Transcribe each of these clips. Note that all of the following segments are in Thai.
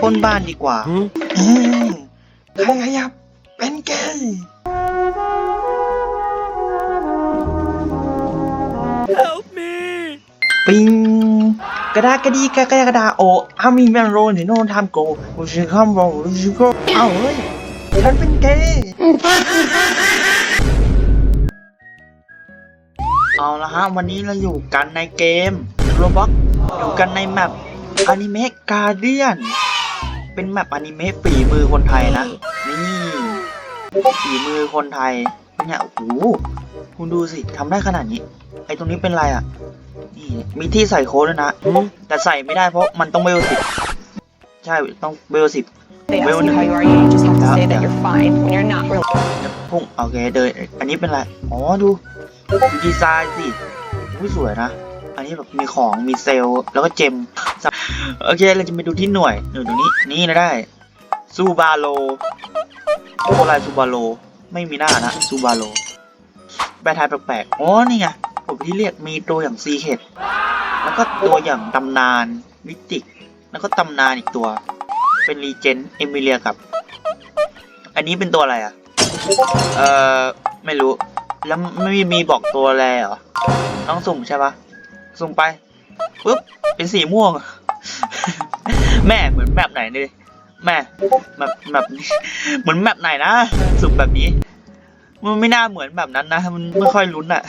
ปล้นบ้านดีกว่าหืมอืมใครขยับ เป็นเกย์ Help me ปิงกระดากระดีกระกระกระดาโออามีแมนโรนที่โน่นทำโกกูชื่อคำบอกกูชื่อโกเอ้าเฮ้ยฉันเป็นเกย์เอาละฮะ วันนี้เราอยู่กันในเกมโรบ็อกอยู่กันในแมปอนิเมะการเดียน เป็นแมปอนิเมะฝีมือคนไทยนะ นี่ฝีมือคนไทยเนี่ยโอ้โหคุณดูสิทำได้ขนาดนี้ ไอ้ตรงนี้เป็นอะไรอะ นี่มีที่ใส่โค้ดด้วยนะหืมแต่ใส่ไม่ได้เพราะมันต้องเบลสิบใช่ต้องเบลสิบ They Well, ask you how you are, you just have to yeah, say that yeah. you're fine when you're not really. พุ่งโอเคเดินอันนี้เป็นอะไร อ๋อดูดูดีไซน์สิอุ้ยสวยนะ อันนี้แบบมีของมีเซลล์แล้วก็เจม โอเคเราจะไปดูที่หน่วยหน่วยตรงนี้ นี่นะได้ซูบาโลอะไรซูบาโล ไม่มีหน้านะซูบาโลแปลไทยแปลกๆอ๋อนี่ไงผมที่เรียกมีตัวอย่างซีเคดแล้วก็ตัวอย่างตำนานวิติก แล้วก็ตำนานอีกตัว เป็นรีเจนเอมิเลียกับ อันนี้เป็นตัวอะไรอะ เอ่อ ไม่รู้ แล้วไม่มีมีบอกตัวอะไรเหรอ ต้องสุ่มใช่ปะสุ่มไปปุ๊บ เป็นสีม่วง แม่เหมือนแบบไหนเลยแม่แบบแบบนี้เหมือนแบบไหนนะสุ่มแบบนี้ มันไม่น่าเหมือนแบบนั้นนะมันไม่ค่อยลุ้นอะ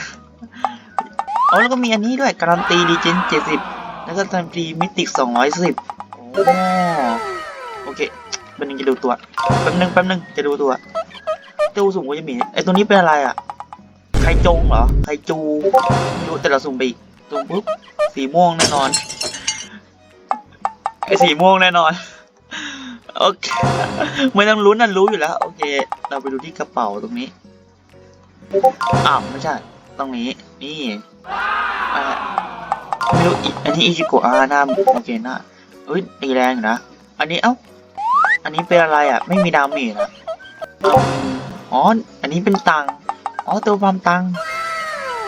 อ๋อแล้วก็มีอันนี้ด้วยการันตีดีเจนเจ็ดสิบแล้วก็การันตีมิติสองร้อยสิบโอ้โอเคแป๊บนึงจะดูตัวแป๊บนึงแป๊บนึงจะดูตัวตู้สุ่มก็จะมีไอตัวนี้เป็นอะไรอะไคจงเหรอไคจูไม่รู้แต่เราสุ่มไปอีกสุ่มปุ๊บสีม่วงแน่นอน ไอสีม่วงแน่นอน โอเคไม่ต้องลุ้นนั่นรู้อยู่แล้ว โอเค เราไปดูที่กระเป๋าตรงนี้อ้าวไม่ใช่ ตรงนี้ นี่ไม่รู้อีอันนี้อิจิโกะอาหน้าโอเคหน้าเอ้ยตีแรงนะ อันนี้เอ้า อันนี้เป็นอะไรอะ ไม่มีดาเมจอะอ๋อ อันนี้เป็นตังค์อ๋อตัวความตังค์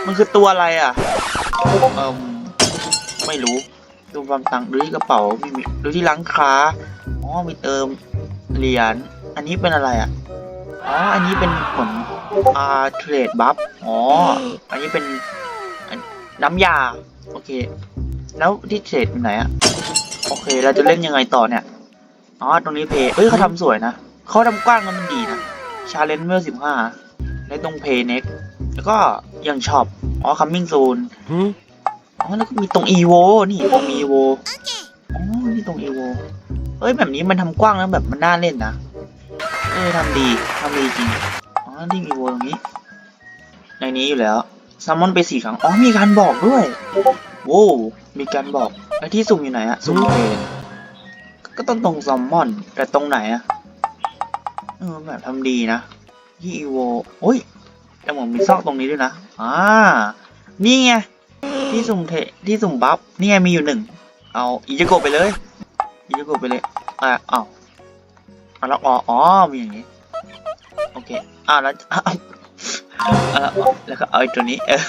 มันคือตัวอะไรอะเอ่มไม่รู้ ตัวความตังค์ดูที่กระเป๋ามีมีดูที่ร้านค้าอ๋อมีเติมเหรียญอันนี้เป็นอะไรอะอ๋ออันนี้เป็นผลอาเทรดบัฟอ๋ออันนี้เป็นน้ำยาโอเค แล้วที่เทรดไหนอะโอเคเราจะเล่นยังไงต่อเนี่ยอ๋อตรงนี้เพย์เอ้ยเขาทำสวยนะเขาทำกว้างแล้วมันดีนะชาเลนจ์เมื่อสิบห้าในตรงเพย์เน็กแล้วก็ยังช็อปอ๋อคัมมิ่งโซนหืม อ๋อแล้วก็มีตรงอีโวนี่ตรงอีโวอ๋อนี่ตรงอีโวเอ้ยแบบนี้มันทำกว้างแล้วแบบมันน่าเล่นนะเออทำดีทำดีจริงอ๋อที่อีโวตรงนี้ ในนี้อยู่แล้วซัมมอนไปสี่ครั้งอ๋อมีการบอกด้วยโว้วมีการบอกแล้ที่สุ่มอยู่ไหนอะสุ่มเพย์ก็ต้องตรงซัมมอน แต่ตรงไหนอะเออแบบทำดีนะที่อีโวโอ้ยแต่ผมมีซอกตรงนี้ด้วยนะอ่านี่ไง ที่สุ่มเทที่สุ่มบัฟนี่ไงมีอยู่หนึ่งเอาอิจิโกะไปเลยอิจิโกะไปเลยอ่าเอาเอาแล้วอ๋ออ๋อมีอย่างนี้โอเคอ่าแล้วอ้าวอ่าแล้วแล้วก็เอาไอ้ตัวนี้เออ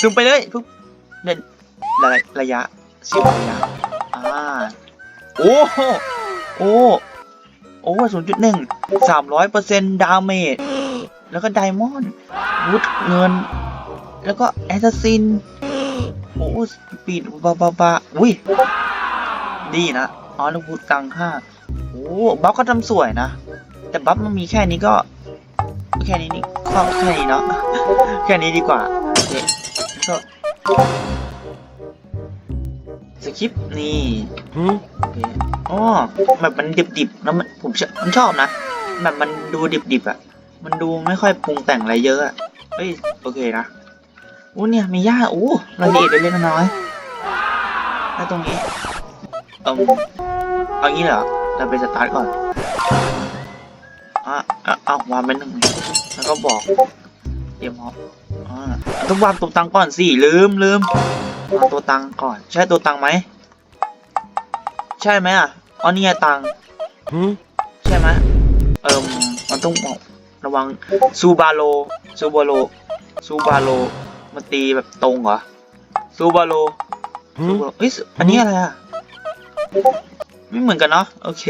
สุ่มไปเลยปุ๊บเด่นระยะระยะสิบระยะอ่าโอ้โหโอ้โอ้ศูนย์จุดหนึ่งสามร้อยเปอร์เซ็นต์ดาเมจแล้วก็ไดมอนด์วุฒเงิน แล้วก็แอสซัสซินโอ้ปีดบาบาบาอุ้ยดีนะอ๋อแล้ววุฒตังห้าโอ้บัฟก็ทำสวยนะ แต่บัฟมันมีแค่นี้ก็ แค่นี้นี่ก็แค่นี้เนาะแค่นี้ดีกว่าโอเคแล้วก็สคริปต์นี่หืมโอเคอ๋อแบบมันดิบๆแล้วมันผมชอบผมชอบนะแบบมันดูดิบๆอะ มันดูไม่ค่อยปรุงแต่งอะไรเยอะอะเฮ้ยโอเคนะ อู้เนี่ยมีหญ้าอู้รายละเอียดเล็กๆน้อยๆแล้วตรงนี้เอมเอางี้เหรอเราไปสตาร์ทก่อนอะอะเอาวางเป็นหนึ่งแล้วก็บอกเตรียมพร้อมอ่าต้องวางตัวตังก่อนสิลืมลืมวางตัวตังก่อน ใช่ตัวตังไหมใช่ไหมอะอ๋อนี่ไงตังหืมใช่ไหมเอิมมันต้องระวังซูบาโลซูบาโลซูบาโล มันตีแบบตรงเหรอซูบาโลหืซูมบาโลเฮ้ยอันนี้อะไรอะไม่เหมือนกันเนาะโอเค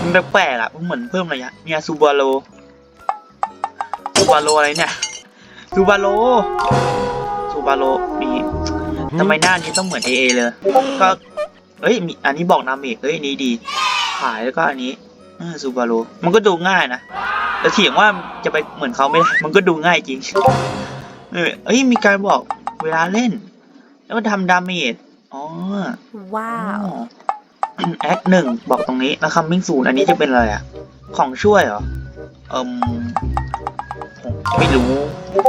มันแปลกๆอะมันเหมือนเพิ่มระยะเนี่ยซูบาโรซูบาโรอะไรเนี่ยซูบาโรซูบาโรมีทำไมหน้านี้ต้องเหมือนเอเอเลย ก็เอ้ยมีอันนี้บอกนาเมกเอ้ยอันนี้ดี ขายแล้วก็อันนี้ซูบาโรมันก็ดูง่ายนะแต่เถียงว่าจะไปเหมือนเขาไม่ได้ มันก็ดูง่ายจริง เออเอ้ยมีการบอกเวลาเล่น แล้วมันทำดาเมจอ๋อ Wow. แอคหนึ่งบอกตรงนี้แล้วคัมมิ่งศูนย์อันนี้จะเป็นอะไรอะของช่วยเหรอเอิมผมไม่รู้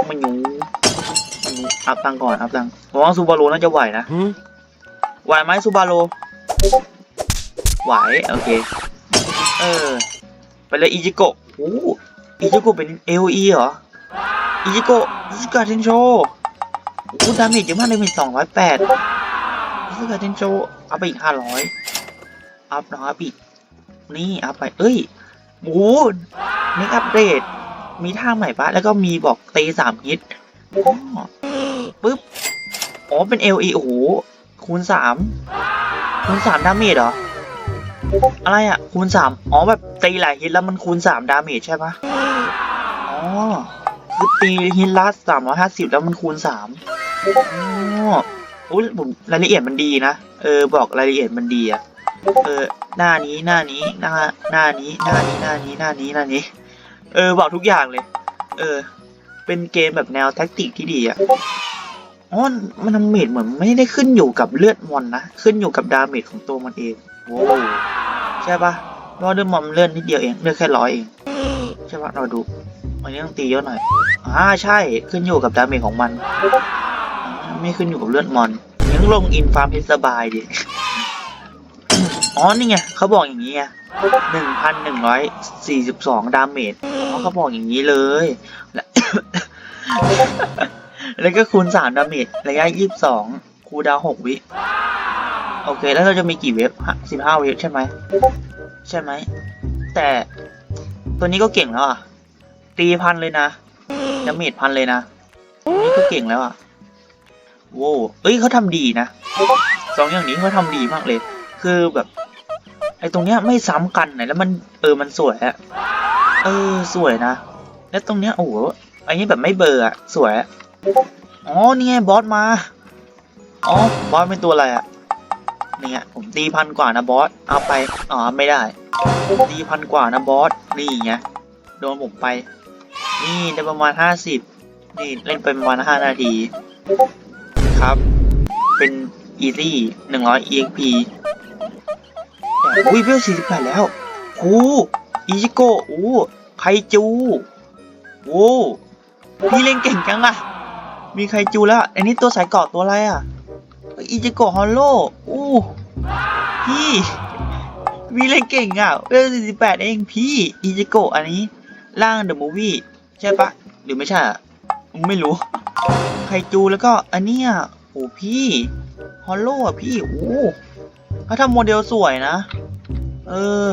ไม่รู้ไม่รู้อัพตังค์ก่อนอัพตังค์ผมว่าซูบาโรน่าจะไหวนะ Huh? ไหวไหมซูบาโรไหวโอเคเออไปเลยอิจิโกะโอ้อิจิโกะเป็น AOE เหรอ อิจิโกะอิจิกะเทนโชโอ้ดาเมจเยอะมากเลยมีสองร้อยแปดอิจิกะเทนโชอัพไปอีกห้าร้อยอัพนะครับอีกนี่อัพไป เอ้ยโอ้นี่อัปเดต มีท่าใหม่ปะแล้วก็มีบอกตีสามฮิตอ๋อปึ๊บอ๋อเป็น LE โอ้โหคูณสามคูณสามดาเมจเหรอ อะไรอะ คูณสามอ๋อแบบตีหลายฮิตแล้วมันคูณสามดาเมจใช่ปะอ๋อ คือตีฮิตละสามร้อยห้าสิบแล้วมันคูณสามอ๋ออุ้ยผมรายละเอียดมันดีนะ เออ บอกรายละเอียดมันดีอะเออ หน้านี้ หน้านี้ หน้า หน้านี้ หน้านี้ หน้านี้ หน้านี้ หน้านี้ เออ บอกทุกอย่างเลย เออ เป็นเกมแบบแนวแท็กติกที่ดีอะอ๋อมันดาเมจเหมือนไม่ได้ขึ้นอยู่กับเลือดมอนนะ ขึ้นอยู่กับดาเมจของตัวมันเอง โว้ใช่ปะเพราะว่าเลือดมอนมันเลื่อนนิดเดียวเอง เลือดแค่ร้อยเอง ใช่ปะเราดู อันนี้ต้องตีเยอะหน่อยอ่าใช่ขึ้นอยู่กับดาเมจของมัน ไม่ขึ้นอยู่กับเลือดมอนยังลงอินฟาร์มเพชรสบายดิอ๋อนี่ไงเขาบอกอย่างนี้ไงหนึ่งพันหนึ่งร้อยสี่สิบสองดาเมจเขาบอกอย่างนี้เลยแล้วแล้วก็คูณสามดาเมจระยะยี่สิบสองคูดาวหกวิ โอเค แล้วเราจะมีกี่เวฟสิบห้าเวฟใช่ไหม ใช่ไหม แต่ตัวนี้ก็เก่งแล้วอะ ตีพันเลยนะดาเมจพันเลยนะ นี่ก็เก่งแล้วอะโว้วเอ้ยเขาทำดีนะสองอย่างนี้เขาทำดีมากเลย คือแบบไอ้ตรงเนี้ยไม่ซ้ำกันนะแล้วมันเออมันสวยอะเออสวยนะ แล้วตรงเนี้ยโอ้โหอันนี้แบบไม่เบลอร์อะสวยอะอ๋อนี่ไงบอสมาอ๋อบอสเป็นตัวอะไรอะเนี่ยผมตีพันกว่านะบอสเอาไปอ๋อไม่ได้ตีพันกว่านะบอสนี่ไงโดนผมไป นี่ได้ประมาณห้าสิบนี่เล่นไปประมาณห้านาที ครับ เป็นอีซี่หนึ่งร้อย EXP อุ้ยเวลสี่สิบแปดแล้วโอ้อิจิโกะโอ้ไคจูโอ้พี่เล่นเก่งจังอะมีไคจูแล้ว อันนี้ตัวสายเกาะตัวอะไรอะอิจิโกะฮอลโลโอ้พี่พี่เล่นเก่งอะเวลสี่สิบแปดเองพี่อิจิโกะอันนี้ ร่างเดอะมูฟวี่ ใช่ปะหรือไม่ใช่อะไม่รู้ไคจูแล้วก็อันเนี้ยโอ้พี่ฮอลโลอะพี่โอ้เขาทำโมเดลสวยนะ เออ